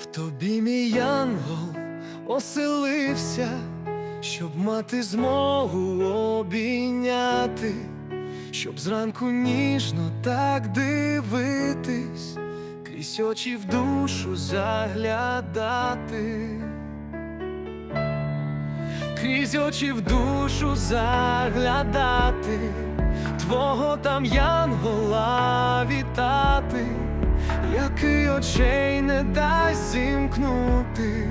В тобі мій янгол оселився, щоб мати змогу обійняти, щоб зранку ніжно так дивитись, крізь очі в душу заглядати, крізь очі в душу заглядати, твого там янгола вітати який очей не дасть зімкнути,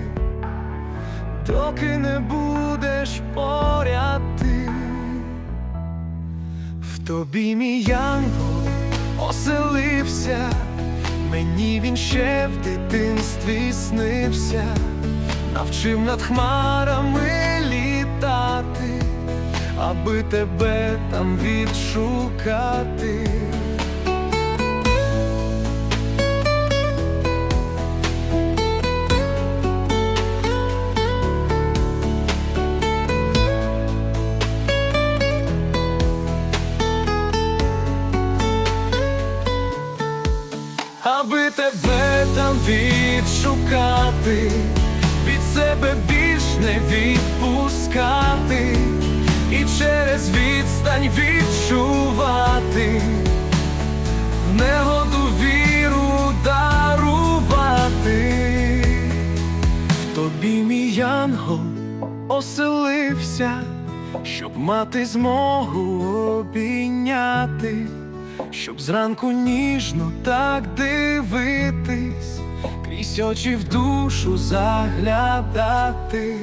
доки не будеш поряд ти. В тобі мій янгол оселився, мені він ще в дитинстві снився, навчив над хмарами літати, аби тебе там відшукати. Аби тебе там відшукати, від себе більш не відпускати, і через відстань відчувати, в негоду віру дарувати, в тобі мій янгол оселився, щоб мати змогу обійняти. Щоб зранку ніжно так дивитись, крізь очі в душу заглядати.